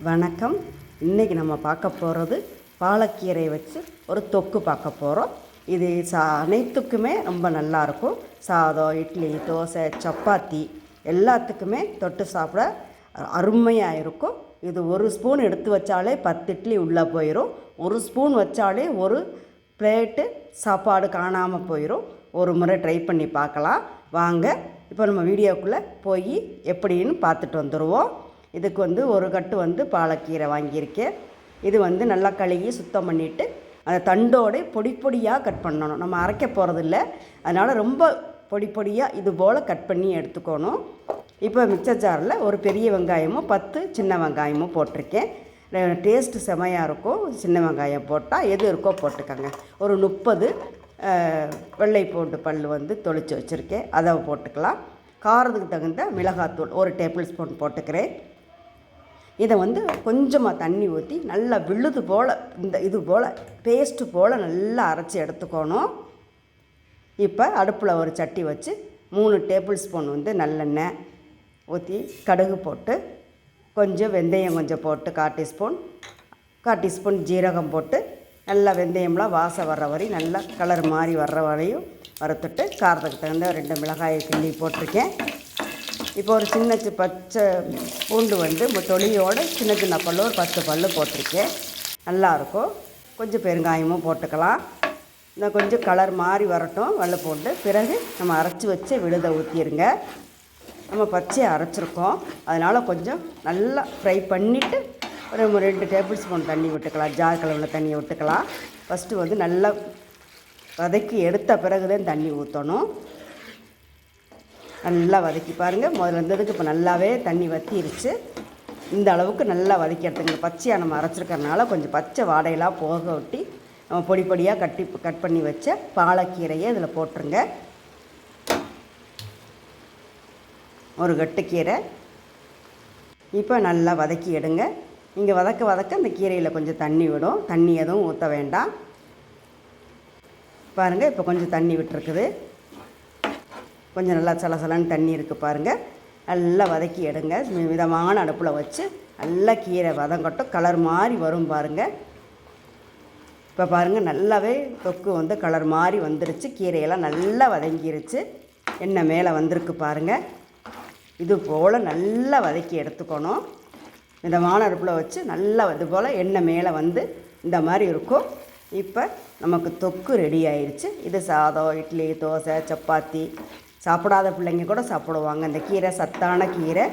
வணக்கம். இன்றைக்கி நம்ம பார்க்க போகிறது பாலக்கீரை வச்சு ஒரு தொக்கு பார்க்க போகிறோம் இது சா அனைத்துக்குமே ரொம்ப நல்லாயிருக்கும் சாதம் இட்லி தோசை சப்பாத்தி எல்லாத்துக்குமே தொட்டு சாப்பிட அருமையாக இருக்கும். இது ஒரு ஸ்பூன் எடுத்து வச்சாலே பத்து இட்லி உள்ளே போயிடும் ஒரு ஸ்பூன் வச்சாலே ஒரு பிளேட்டு சாப்பாடு காணாமல் போயிடும் ஒரு முறை ட்ரை பண்ணி பார்க்கலாம். வாங்க இப்போ நம்ம வீடியோக்குள்ளே போய் எப்படின்னு பார்த்துட்டு வந்துடுவோம் இதுக்கு வந்து ஒரு கட்டு வந்து பாலக்கீரை வாங்கியிருக்கேன். இது வந்து நல்லா கழுகி சுத்தம் பண்ணிவிட்டு அந்த தண்டோடு பொடி பொடியாக கட் பண்ணணும். நம்ம அரைக்க போகிறதில்ல அதனால் ரொம்ப பொடி பொடியாக இது போல் கட் பண்ணி எடுத்துக்கணும். இப்போ மிக்சர் ஜாரில் ஒரு பெரிய வெங்காயமும் பத்து சின்ன வெங்காயமும் போட்டிருக்கேன். டேஸ்ட்டு செமையாக இருக்கும். சின்ன வெங்காயம் போட்டால் எது இருக்கோ போட்டுக்கோங்க. ஒரு முப்பது வெள்ளை பூண்டு பல் வந்து தொளிச்சு வச்சுருக்கேன். அதை போட்டுக்கலாம். காரத்துக்கு தகுந்த மிளகாத்தூள் ஒரு டேபிள் ஸ்பூன் போட்டுக்கிறேன். இதை வந்து கொஞ்சமாக தண்ணி ஊற்றி நல்லா விழுது போல் இந்த இது போல் பேஸ்ட்டு போல் நல்லா அரைச்சி எடுத்துக்கணும். இப்போ அடுப்பில் ஒரு சட்டி வச்சு மூணு டேபிள் ஸ்பூன் வந்து நல்லெண்ணெய் ஊற்றி கடுகு போட்டு கொஞ்சம் வெந்தயம் கொஞ்சம் போட்டு கால் டீஸ்பூன் கால் டீஸ்பூன் ஜீரகம் போட்டு நல்லா வெந்தயம்லாம் வாசம் வர்ற வரையும் நல்லா கலர் மாதிரி வர்ற வரையும் வறுத்துட்டு காரத்துக்கு தகுந்த ரெண்டு மிளகாயை கிள்ளி போட்டிருக்கேன். இப்போ ஒரு சின்ன பச்சை பூண்டு வந்து மு- சின்ன சின்ன பல்லு ஒரு பத்து பல்லு போட்டிருக்கேன். நல்லாயிருக்கும். கொஞ்சம் பெருங்காயமும் போட்டுக்கலாம். இன்னும் கொஞ்சம் கலர் மாதிரி வரட்டும். வெள்ளை பூண்டு. பிறகு நம்ம அரைச்சி வச்சு விழுத ஊற்றிடுங்க நம்ம பச்சையை அரைச்சிருக்கோம். அதனால் கொஞ்சம் நல்லா ஃப்ரை பண்ணிவிட்டு ஒரு ரெண்டு டேபிள் ஸ்பூன் தண்ணி விட்டுக்கலாம். ஜார் கலவில் தண்ணியை விட்டுக்கலாம். ஃபஸ்ட்டு வந்து நல்லா வதக்கி எடுத்த பிறகு தான் தண்ணி ஊற்றணும் நல்லா வதக்கி பாருங்கள் முதல்ல இருந்ததுக்கு இப்போ நல்லாவே தண்ணி வற்றிருச்சு இந்த அளவுக்கு நல்லா வதக்கி எடுத்துங்க பச்சையாக நம்ம அரைச்சிருக்கறனால கொஞ்சம் பச்சை வாடையெல்லாம் போக ஒட்டி நம்ம பொடி பொடியாக கட்டி கட் பண்ணி வச்ச பாலக்கீரையை இதில் போட்டுருங்க. ஒரு கட்டுக்கீரை. இப்போ நல்லா வதக்கி எடுங்க. இங்கே வதக்க வதக்க அந்த கீரையில் கொஞ்சம் தண்ணி விடும். தண்ணி எதுவும் ஊற்ற வேண்டாம். பாருங்கள் இப்போ கொஞ்சம் தண்ணி விட்டுருக்குது. கொஞ்சம் நல்லா சலசலன்னு தண்ணி இருக்குது பாருங்கள் நல்லா வதக்கி எடுங்க. மிதமான அடுப்பில் வச்சு நல்லா கீரை வதங்கட்டும். கலர் மாதிரி வரும் பாருங்கள் இப்போ பாருங்கள் நல்லாவே தொக்கு வந்து கலர் மாதிரி வந்துருச்சு. கீரையெல்லாம் நல்லா வதங்கிருச்சு. எண்ணெய் மேலே வந்திருக்கு பாருங்கள் இது போல் நல்லா வதக்கி எடுத்துக்கணும். மிதமான அடுப்பில் வச்சு நல்லா இது போல் எண்ணெய் மேலே வந்து இந்த மாதிரி இருக்கும். இப்போ நமக்கு தொக்கு ரெடி ஆயிடுச்சு இது சாதம் இட்லி தோசை சப்பாத்தி சாப்பிடாத பிள்ளைங்க கூட சாப்பிடுவாங்க. இந்த கீரை சத்தான கீரை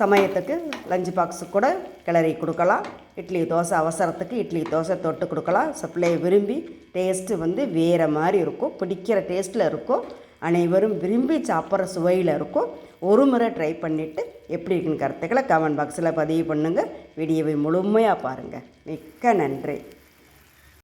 சமயத்துக்கு லஞ்ச் பாக்ஸு கூட கிளறி கொடுக்கலாம். இட்லி தோசை அவசரத்துக்கு இட்லி தோசை தொட்டு கொடுக்கலாம். சப்ளை விரும்பி டேஸ்ட்டு வந்து வேறு மாதிரி இருக்கும். பிடிக்கிற டேஸ்ட்டில் இருக்கும். அனைவரும் விரும்பி சாப்பிட்ற சுவையில் இருக்கும். ஒரு முறை ட்ரை பண்ணிவிட்டு எப்படி இருக்குன்னு கருத்துக்களை கமெண்ட் பாக்ஸில் பதிவு பண்ணுங்கள் வீடியோவை முழுமையாக பாருங்கள் மிக்க நன்றி.